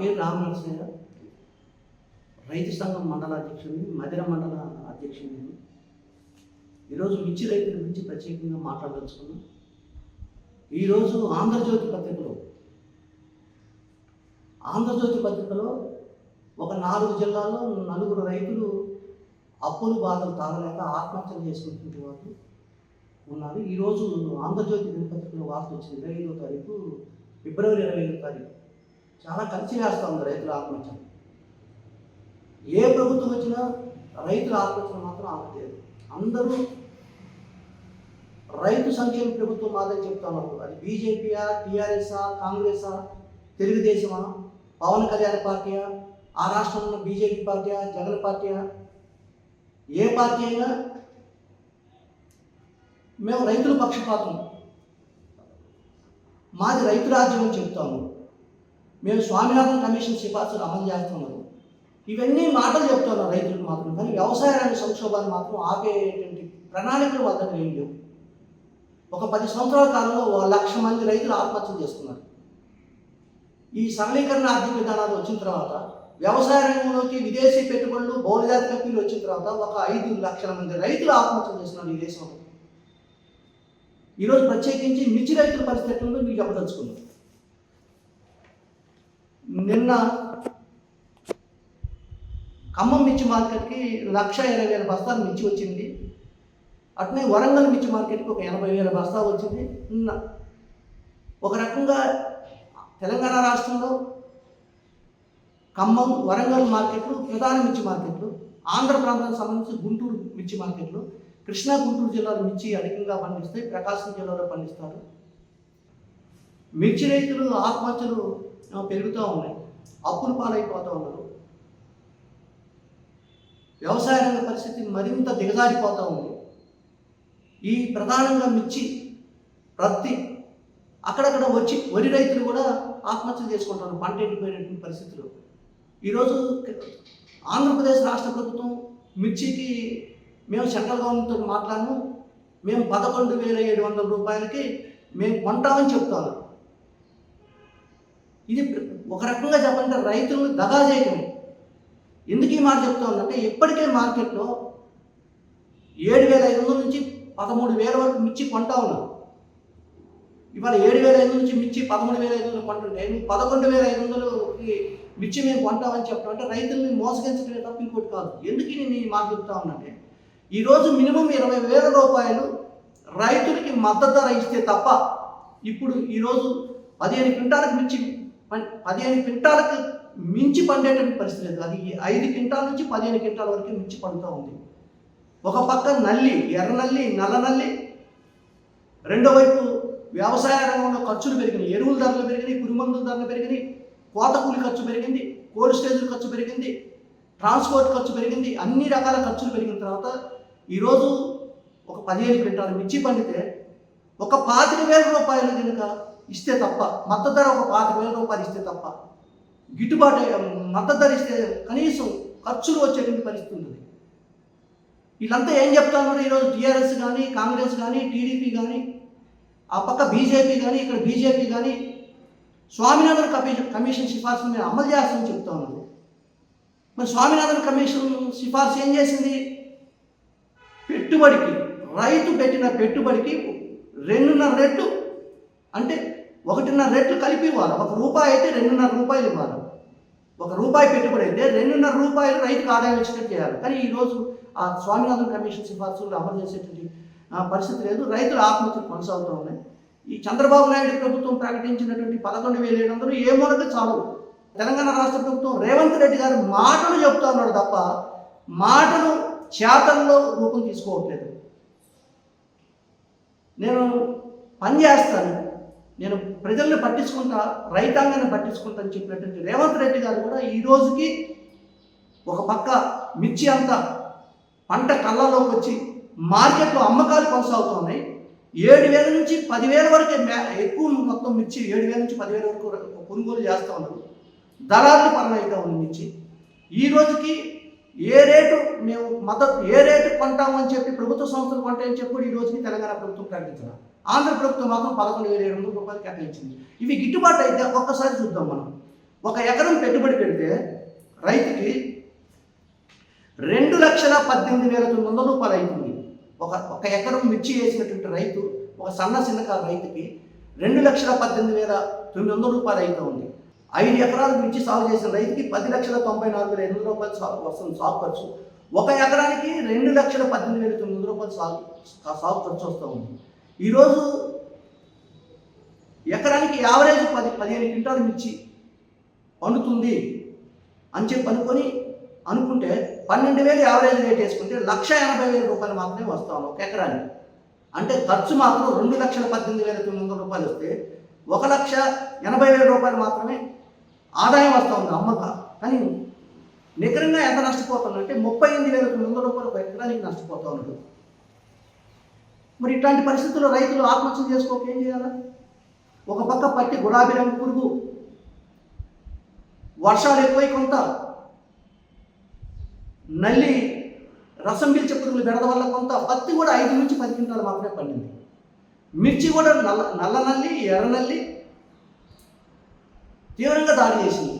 పేరు రామనరసయ్య రైతు సంఘం మండల అధ్యక్షుడిని మదిర మండల అధ్యక్షుడిని నేను. ఈరోజు మిర్చి రైతుల గురించి ప్రత్యేకంగా మాట్లాడదలుచుకున్నాం. ఈరోజు ఆంధ్రజ్యోతి పత్రికలో ఆంధ్రజ్యోతి పత్రికలో ఒక నాలుగు జిల్లాల్లో నలుగురు రైతులు అప్పులు బాధలు తాగలేక ఆత్మహత్యలు చేసుకుంటున్న వారు ఉన్నారు. ఈరోజు ఆంధ్రజ్యోతి దినపత్రికలో వార్త వచ్చింది. ఇరవై ఐదో తారీఖు ఫిబ్రవరి ఇరవై ఐదో తారీఖు. చాలా కలిసి వేస్తూ ఉంది రైతుల ఆత్మహత్య. ఏ ప్రభుత్వం వచ్చినా రైతుల ఆత్మహత్యలు మాత్రం ఆపలేదు అందరూ రైతు సంక్షేమ ప్రభుత్వం మాదని చెప్తాను అది బీజేపీయా టీఆర్ఎస్ఆ కాంగ్రెసా తెలుగుదేశమా పవన్ కళ్యాణ్ పార్టీయా ఆ రాష్ట్రంలో ఉన్న బీజేపీ పార్టీయా జగన్ పార్టీయా? ఏ పార్టీ అయినా మేము రైతుల పక్షపాతం. మాది రైతు రాజ్యం అని చెప్తాము మేము స్వామినాథన్ కమిషన్ సిఫార్సులు అమలు చేస్తున్నాము ఇవన్నీ మాటలు చెప్తున్నారు రైతులకు మాత్రం కానీ వ్యవసాయ రంగ సంక్షోభాన్ని మాత్రం ఆపేటువంటి ప్రణాళికలు వాళ్ళ దగ్గర ఏం లేవు. ఒక పది సంవత్సరాల కాలంలో ఒక లక్ష మంది రైతులు ఆత్మహత్యలు చేస్తున్నారు ఈ సరళీకరణ ఆర్థిక విధానాలు వచ్చిన తర్వాత వ్యవసాయ రంగంలోకి విదేశీ పెట్టుబడులు బహుళజాతి కంపెనీలు వచ్చిన తర్వాత ఒక ఐదు లక్షల మంది రైతులు ఆత్మహత్యలు చేస్తున్నారు ఈ దేశంలో. ఈరోజు ప్రత్యేకించి మిర్చి రైతుల పరిస్థితులను మీకు చెప్పదలుచుకున్నాను నిన్న ఖమ్మం మిర్చి మార్కెట్కి లక్ష ఇరవై వేల బస్తాలు మిర్చి వచ్చింది. అట్నే వరంగల్ మిర్చి మార్కెట్కి ఒక ఎనభై వేల బస్తాలు వచ్చింది. నిన్న ఒక రకంగా తెలంగాణ రాష్ట్రంలో ఖమ్మం వరంగల్ మార్కెట్లు ప్రధాన మిర్చి మార్కెట్లు ఆంధ్ర ప్రాంతానికి సంబంధించి గుంటూరు మిర్చి మార్కెట్లు కృష్ణా గుంటూరు జిల్లాలో మిర్చి అధికంగా పండిస్తాయి ప్రకాశం జిల్లాలో పండిస్తారు. మిర్చి రైతులు ఆత్మహత్యలు పెరుగుతూ ఉన్నాయి. అప్పులు పాలైపోతూ ఉన్నారు. వ్యవసాయ రంగ పరిస్థితి మరింత దిగజారిపోతూ ఉంది. ఈ ప్రధానంగా మిర్చి ప్రత్తి అక్కడక్కడ వచ్చి వరి రైతులు కూడా ఆత్మహత్యలు చేసుకుంటారు పంట ఎండిపోయినటువంటి పరిస్థితులు. ఈరోజు ఆంధ్రప్రదేశ్ రాష్ట్ర ప్రభుత్వం మిర్చికి మేము సెంట్రల్ గవర్నమెంట్తో మాట్లాడము. మేము పదకొండు వేల ఏడు వందల రూపాయలకి మేము కొంటామని చెప్తాను ఇది ఒక రకంగా చెప్పాలంటే రైతులను దగా చేయటమే. ఎందుకు ఈ మాట చెప్తా అంటే ఇప్పటికే మార్కెట్లో ఏడు వేల ఐదు వందల నుంచి పదమూడు వేల వరకు మిర్చి కొంటా ఉన్నారు. ఇవాళ ఏడు వేల ఐదు నుంచి మిర్చి పదమూడు వేల ఐదు వందలు కొంటుంటే నువ్వు పదకొండు వేల ఐదు వందలకి మిర్చి మేము కొంటామని చెప్పడం అంటే రైతుల్ని మోసగించడమే తప్ప ఇంకోటి కాదు. ఎందుకు నేను ఈ మాట చెప్తా ఉన్నానంటే ఈరోజు మినిమం ఇరవై వేల రూపాయలు రైతులకి మద్దతు ధర ఇస్తే తప్ప ఇప్పుడు ఈరోజు పదిహేను క్వింటాలకు మిర్చి పదిహేను క్వింటాలకు మించి పండేటువంటి పరిస్థితి లేదు. అది ఐదు క్వింటాల నుంచి పదిహేను క్వింటాల వరకు మించి పండుతూ ఉంది. ఒక పక్క నల్లి ఎర్ర నల్లి నల్ల నల్లి రెండో వైపు వ్యవసాయ రంగంలో ఖర్చులు పెరిగినాయి. ఎరువుల ధరలు పెరిగినాయి పురుగుమందుల ధరలు పెరిగినాయి కోత కూలి ఖర్చు పెరిగింది కోల్డ్ స్టేజ్ ఖర్చు పెరిగింది ట్రాన్స్పోర్ట్ ఖర్చు పెరిగింది అన్ని రకాల ఖర్చులు పెరిగిన తర్వాత ఈరోజు ఒక పదిహేను క్వింటాలు మిర్చి పండితే ఒక పాతిక వేల రూపాయలు కనుక ఇస్తే తప్ప మద్దతు ధర ఒక పాతిక వేల రూపాయలు ఇస్తే తప్ప గిట్టుబాటు మద్దతు ధర ఇస్తే కనీసం ఖర్చులు వచ్చేటువంటి పరిస్థితి ఉంటుంది. వీళ్ళంతా ఏం చెప్తున్నారు ఈరోజు? టీఆర్ఎస్ కానీ కాంగ్రెస్ కానీ టీడీపీ కానీ ఆ పక్క బీజేపీ కానీ ఇక్కడ బీజేపీ కానీ స్వామినాథన్ కమిషన్ కమిషన్ సిఫార్సులు మీరు అమలు చేస్తామని చెప్తా ఉన్నారు. మరి స్వామినాథన్ కమిషన్ సిఫార్సు ఏం చేసింది? పెట్టుబడికి రైతు పెట్టిన పెట్టుబడికి రెండున్నర రెట్లు అంటే ఒకటిన్నర రెట్లు కలిపి ఇవ్వాలి. ఒక రూపాయి అయితే రెండున్నర రూపాయలు ఇవ్వాలి. ఒక రూపాయి పెట్టుబడి అయితే రెండున్నర రూపాయలు రైతుకు ఆదాయం ఇచ్చినట్టు చేయాలి. కానీ ఈరోజు ఆ స్వామినాథన్ కమిషన్ సిఫార్సులు అమలు చేసేటువంటి ఆ, పరిస్థితి లేదు. రైతుల ఆత్మహత్యలు కొనసాగుతూ ఉన్నాయి. ఈ చంద్రబాబు నాయుడు ప్రభుత్వం ప్రకటించినటువంటి పదకొండు వేల ఏడు వందలు ఏ మూలక చాలు తెలంగాణ రాష్ట్ర ప్రభుత్వం రేవంత్ రెడ్డి గారు మాటలు చెప్తా ఉన్నాడు తప్ప మాటలు చేతల్లో రూపం తీసుకోవట్లేదు. నేను పని చేస్తాను. నేను ప్రజల్ని పట్టించుకుంటా రైతాంగాన్ని పట్టించుకుంటా అని చెప్పినటువంటి రేవంత్ రెడ్డి గారు కూడా ఈ రోజుకి ఒక పక్క మిర్చి అంతా పంట కళ్ళలోకి వచ్చి మార్కెట్లో అమ్మకాలు కొనసాగుతున్నాయి. ఏడు వేల నుంచి పదివేల వరకు మే- ఎక్కువ మొత్తం మిర్చి ఏడు వేల నుంచి పదివేల వరకు కొనుగోలు చేస్తూ ఉన్నారు. దళారులు పరమైతే ఉంది మిర్చి. ఈ రోజుకి ఏ రేటు మేము మద్దతు ఏ రేటు కొంటామని చెప్పి ప్రభుత్వ సంస్థలు కొంటాయని చెప్పి ఈ రోజుకి తెలంగాణ ప్రభుత్వం ప్రకటించిన ఆంధ్ర ప్రభుత్వం మాత్రం పదకొండు వేల ఏడు వందల రూపాయలు కేటాయించింది. ఇవి గిట్టుబాటు అయితే ఒక్కసారి చూద్దాం మనం. ఒక ఎకరం పెట్టుబడి పెడితే రైతుకి రెండు లక్షల పద్దెనిమిది వేల తొమ్మిది వందల రూపాయలు అవుతుంది. ఒక ఒక ఎకరం మిర్చి వేసినటువంటి రైతు ఒక సన్న చిన్నకారు రైతుకి రెండు లక్షల పద్దెనిమిది వేల తొమ్మిది వందల రూపాయలు అవుతూ ఉంది. ఐదు ఎకరాలు మిర్చి సాగు చేసిన రైతుకి పది లక్షల తొంభై నాలుగు వేల ఎనిమిది రూపాయలు సాగు వస్తుంది సాగు ఖర్చు. ఒక ఎకరానికి రెండు లక్షల పద్దెనిమిది వేల తొమ్మిది రూపాయలు సాగు సాగు ఖర్చు వస్తూ ఉంది. ఈరోజు ఎకరానికి యావరేజ్ పది పదిహేను క్వింటాలు మిర్చి పండుతుంది అని చెప్పి అనుకొని అనుకుంటే పన్నెండు వేలు యావరేజ్ రేట్ వేసుకుంటే లక్ష ఎనభై వేల రూపాయలు మాత్రమే వస్తాను ఒక ఎకరానికి. అంటే ఖర్చు మాత్రం రెండు లక్షల పద్దెనిమిది వేల తొమ్మిది వందల రూపాయలు వస్తే ఒక లక్ష ఎనభై వేల రూపాయలు మాత్రమే ఆదాయం వస్తూ ఉంది అమ్మక. కానీ నికరంగా ఎంత నష్టపోతుందంటే ముప్పై ఎనిమిది వేల తొమ్మిది వందల రూపాయలు ఒక ఎకరానికి నష్టపోతూ ఉన్నాడు. మరి ఇట్లాంటి పరిస్థితుల్లో రైతులు ఆత్మహత్య చేసుకోక ఏం చేయాలి? ఒక పక్క పట్టి గులాబీ రంగు పురుగు. వర్షాలు ఎక్కువై కొంత. నల్లి రసం పీల్చే పురుగులు బెడద వల్ల కొంత. పత్తి కూడా ఐదు నుంచి పది క్వింటాలు మాత్రమే పండింది. మిర్చి కూడా నల్ల నల్ల నల్లి ఎర్ర నల్లి తీవ్రంగా దాడి చేసింది.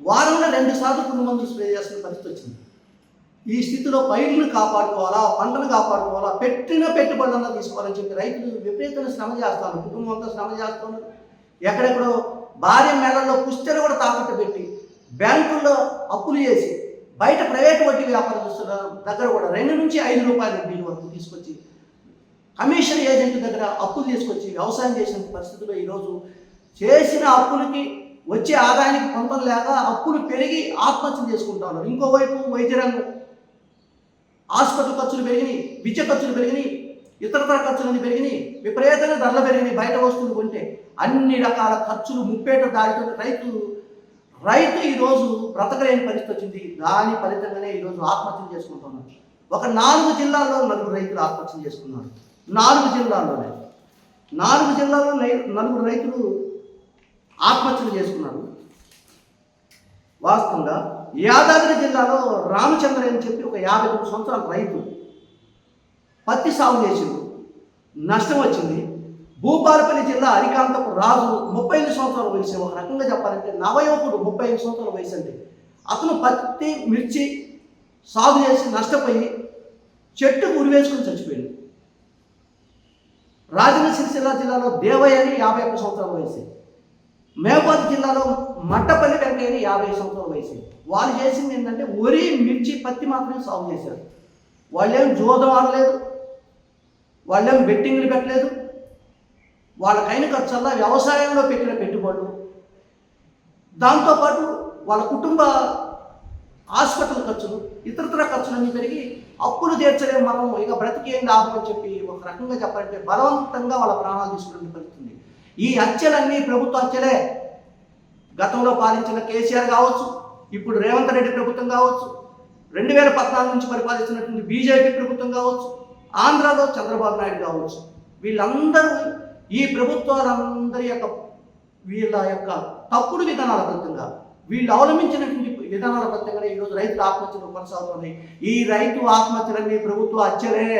వారంలో రెండు సార్లు పురుగు మందులు స్ప్రే చేస్తున్న పరిస్థితి వచ్చింది. ఈ స్థితిలో పైర్లను కాపాడుకోవాలా పంటను కాపాడుకోవాలా పెట్టిన పెట్టుబడులన్నా తీసుకోవాలని చెప్పి రైతులు విపరీతమైన శ్రమ చేస్తాను కుటుంబం అంతా శ్రమ చేస్తున్నారు. ఎక్కడెక్కడో భార్య మేళల్లో పుస్తెలు కూడా తాకట్టు పెట్టి బ్యాంకుల్లో అప్పులు చేసి బయట ప్రైవేట్ వడ్డీ వ్యాపారం వ్యాపారస్తుల దగ్గర కూడా రెండు నుంచి ఐదు రూపాయల వడ్డీల వరకు తీసుకొచ్చి కమిషన్ ఏజెంట్ దగ్గర అప్పులు తీసుకొచ్చి వ్యవసాయం చేసిన పరిస్థితుల్లో ఈరోజు చేసిన అప్పులకి వచ్చే ఆదాయానికి పొందం లేక అప్పులు పెరిగి ఆత్మహత్య చేసుకుంటా ఉన్నారు. ఇంకోవైపు వైద్య రంగం. హాస్పిటల్ ఖర్చులు పెరిగినాయి విద్య ఖర్చులు పెరిగినాయి ఇతరతర ఖర్చులన్నీ పెరిగినాయి విపరీతంగా ధరలు పెరిగినాయి బయట వస్తువులు కొంటే అన్ని రకాల ఖర్చులు ముప్పేట దారితో రైతు రైతు ఈరోజు బ్రతకలేని పరిస్థితి వచ్చింది. దాని ఫలితంగానే ఈరోజు ఆత్మహత్యలు చేసుకుంటున్నారు ఒక నాలుగు జిల్లాల్లో నలుగురు రైతులు ఆత్మహత్యలు చేసుకున్నారు. నాలుగు జిల్లాల్లోనే. నాలుగు జిల్లాల్లో నలుగురు రైతులు ఆత్మహత్యలు చేసుకున్నారు వాస్తవంగా యాదాద్రి జిల్లాలో రామచంద్ర అని చెప్పి ఒక యాభై మూడు సంవత్సరాల రైతు పత్తి సాగు చేసిండు. నష్టం వచ్చింది. భూపాలపల్లి జిల్లా అరికాంతపు రాజు ముప్పై ఐదు సంవత్సరాల వయసు. ఒక రకంగా చెప్పాలంటే నవయువకుడు ముప్పై ఐదు సంవత్సరాల వయసు అండి. అతను పత్తి మిర్చి సాగు చేసి నష్టపోయి చెట్టు ఉరివేసుకుని చచ్చిపోయింది రాజన్న సిరిసిల్ల జిల్లాలో దేవయ్య అని యాభై ఒక్క సంవత్సరాల వయసు. మేపాతి జిల్లాలో మట్టపల్లి వెంకయ్యని యాభై సంవత్సరాల వయసు. వాళ్ళు చేసింది ఏంటంటే వరి మిర్చి పత్తి మాత్రమే సాగు చేశారు. వాళ్ళేం జోదం ఆడలేదు. వాళ్ళేం బెట్టింగ్లు పెట్టలేదు. వాళ్ళకైన ఖర్చల్లా వ్యవసాయంలో పెట్టిన పెట్టుబడులు. దాంతోపాటు వాళ్ళ కుటుంబ హాస్పిటల్ ఖర్చులు ఇతరతర ఖర్చులన్నీ పెరిగి అప్పులు తీర్చలేము మనం ఇక బ్రతికేం లాభం అని చెప్పి ఒక రకంగా చెప్పాలంటే బలవంతంగా వాళ్ళ ప్రాణాలు తీసుకునే పరిస్థితుంది ఈ హత్యలన్నీ ప్రభుత్వ హత్యలే. గతంలో పాలించిన కేసీఆర్ కావచ్చు ఇప్పుడు రేవంత్ రెడ్డి ప్రభుత్వం కావచ్చు రెండు వేల పద్నాలుగు నుంచి పరిపాలిస్తున్నటువంటి బీజేపీ ప్రభుత్వం కావచ్చు ఆంధ్రాలో చంద్రబాబు నాయుడు కావచ్చు. వీళ్ళందరూ ఈ ప్రభుత్వాలందరి యొక్క వీళ్ళ యొక్క తప్పుడు విధానాల ఫలితంగా వీళ్ళు అవలంబించినటువంటి విధానాల ఫలితంగానే ఈరోజు రైతుల ఆత్మహత్యలు కొనసాగుతున్నాయి. ఈ రైతు ఆత్మహత్యలన్నీ ప్రభుత్వ హత్యలే.